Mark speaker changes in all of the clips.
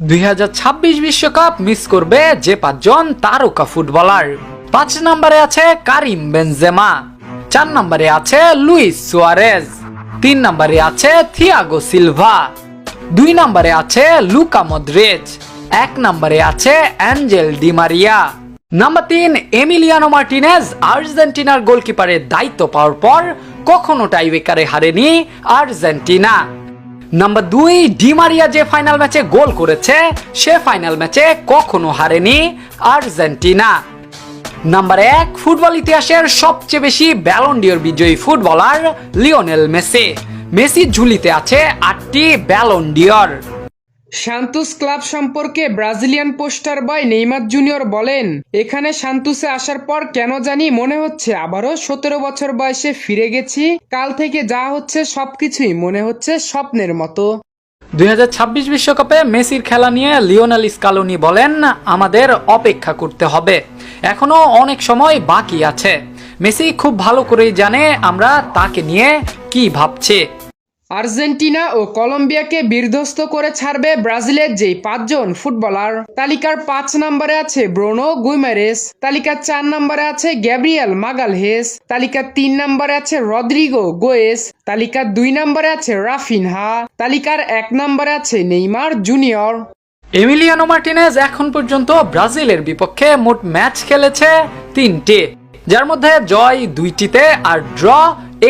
Speaker 1: দুই বিশ্বকাপ মিস করবে যে পাঁচজন তারকা ফুটবলার। পাঁচ নম্বরে আছে কারিম বেনজেমা, চার নম্বরে আছে লুইস সুয়ারেজ, তিন নম্বরে আছে থিয়াগো সিলভা, দুই নম্বরে আছে লুকা মদ্রেজ এক নম্বরে আছে অ্যাঞ্জেল ডিমারিয়া নাম্বার তিন, এমিলিয়ানো মার্টিনেজ, আর্জেন্টিনার গোলকিপারের দায়িত্ব পাওয়ার পর কখনো টাইবেকারে হারেনি আর্জেন্টিনা। নাম্বার দুই ডিমারিয়া যে ফাইনাল ম্যাচে গোল করেছে, সে ফাইনাল ম্যাচে কখনো হারেনি আর্জেন্টিনা। নাম্বার এক, ফুটবল ইতিহাসের সবচেয়ে বেশি ব্যালন্ডিয়র বিজয়ী ফুটবলার লিওনেল মেসি মেসির ঝুলিতে আছে আটটি ব্যালন্ডিয়র
Speaker 2: সান্তুস ক্লাব সম্পর্কে Brazilian poster boy Neymar junior বলেন, এখানে সান্তুসে আসার পর কেন জানি মনে হচ্ছে আবারও সতেরো বছর বয়সে ফিরে গেছি, কাল থেকে যা হচ্ছে সবকিছুই মনে হচ্ছে স্বপ্নের মতো।
Speaker 1: দুই বিশ্বকাপে মেসির খেলা নিয়ে লিওনেল স্কালোনি বলেন, আমাদের অপেক্ষা করতে হবে। এখনও অনেক সময় বাকি আছে। মেসি খুব ভালো করেই জানে আমরা তাকে নিয়ে কি ভাবছি।
Speaker 2: আর্জেন্টিনা ও কলম্বিয়াকে বিধ্বস্ত করে ছাড়বে ব্রাজিলের যেই পাঁচজন ফুটবলার। তালিকার পাঁচ নম্বরে আছে ব্রোনো গুইমারেস, তালিকার চার নম্বরে আছে গ্যাব্রিয়েল মাগালহেস, তালিকার তিন নম্বরে আছে রদ্রিগো গোয়েস, তালিকার দুই নম্বরে আছে রাফিনহা, তালিকার এক নম্বরে আছে নেইমার জুনিয়র।
Speaker 1: এমিলিয়ানো মার্টিনেজ এখন পর্যন্ত ব্রাজিলের বিপক্ষে মোট ম্যাচ খেলেছে তিনটি, যার মধ্যে জয় দুইটিতে আর ড্র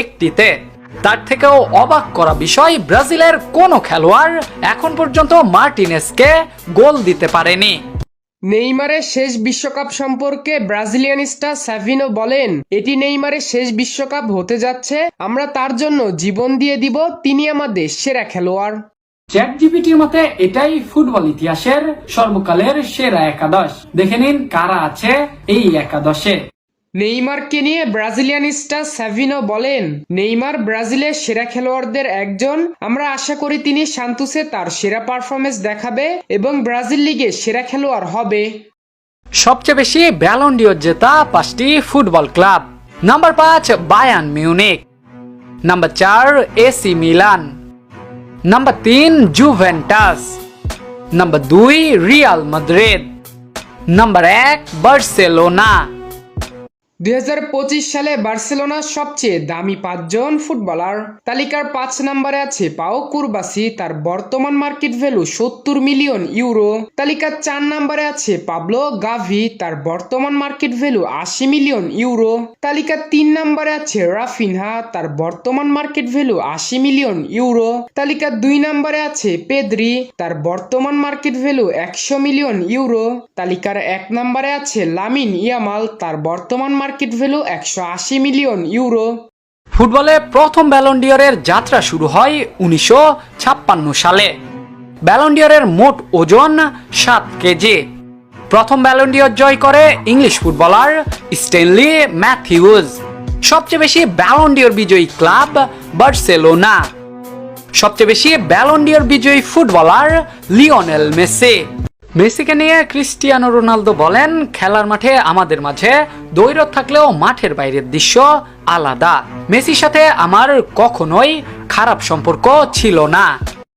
Speaker 1: একটিতে। তার থেকেও অবাক করা বিষয় ব্রাজিলের কোনো খেলোয়াড় এখন পর্যন্ত মার্টিনেজকে গোল দিতে পারেনি।
Speaker 2: নেইমারের শেষ বিশ্বকাপ সম্পর্কে ব্রাজিলিয়ান স্টার স্যাভিনো বলেন এটি নেইমারের শেষ বিশ্বকাপ হতে যাচ্ছে আমরা তার জন্য জীবন দিয়ে দিব তিনি আমাদের সেরা খেলোয়াড়।
Speaker 1: চ্যাট জিপিটির মতে এটাই ফুটবল ইতিহাসের সর্বকালের সেরা একাদশ। দেখে নিন কারা আছে এই একাদশে।
Speaker 2: নেইমারকে নিয়ে ব্রাজিলিয়ান স্টার স্যাভিনো বলেন, নেইমার ব্রাজিলের সেরা খেলোয়াড়দের একজন। আমরা আশা করি তিনি সান্তুসে তার সেরা পারফরমেন্স দেখাবে এবং ব্রাজিল লিগে সেরা খেলোয়াড় হবে।
Speaker 1: সবচেয়ে বেশি ব্যালন্ডিওর জেতা পাঁচটি ফুটবল ক্লাব। নাম্বার পাঁচ বায়ান মিউনিক নাম্বার চার এসি মিলান নাম্বার তিন জুভেন্টাস নাম্বার দুই রিয়াল মাদ্রিদ নাম্বার এক বার্সেলোনা
Speaker 2: দুই হাজার পঁচিশ সালে বার্সেলোনার সবচেয়ে দামি পাঁচজন ফুটবলার। তালিকার পাঁচ নম্বরে আছে পাও কুরবাসি, তার বর্তমান মার্কেট ভ্যালু সত্তর মিলিয়ন ইউরো। তালিকার চার নম্বরে আছে পাবলো গাভি, তার বর্তমান মার্কেট ভ্যালু আশি মিলিয়ন ইউরো। তালিকার তিন নম্বরে আছে রাফিনহা, তার বর্তমান মার্কেট ভ্যালু আশি মিলিয়ন ইউরো। তালিকার দুই নম্বরে আছে পেদ্রি, তার বর্তমান মার্কেট ভ্যালু একশো মিলিয়ন ইউরো। তালিকার এক নম্বরে আছে লামিন ইয়ামাল, তার বর্তমান মার্কেট ভ্যালু একশো আশি মিলিয়ন ইউরো।
Speaker 1: ফুটবলে প্রথম ব্যালন্ডিয়রের যাত্রা শুরু হয় উনিশশো ছাপ্পান্ন সালে। ব্যালন্ডিয়রের মোট ওজন সাত কেজি। প্রথম ব্যালন্ডিয়র জয় করে ইংলিশ ফুটবলার স্টেনলি ম্যাথিউজ সবচেয়ে বেশি ব্যালন্ডিয়র বিজয়ী ক্লাব বার্সেলোনা। সবচেয়ে বেশি ব্যালন্ডিয়র বিজয়ী ফুটবলার লিওনেল মেসি মেসিকে নিয়ে ক্রিস্টিয়ানো রোনালদো বলেন, খেলার মাঠে আমাদের মাঝে দৈরত থাকলেও মাঠের বাইরের দৃশ্য আলাদা। মেসির সাথে আমার কখনোই খারাপ সম্পর্ক ছিল না।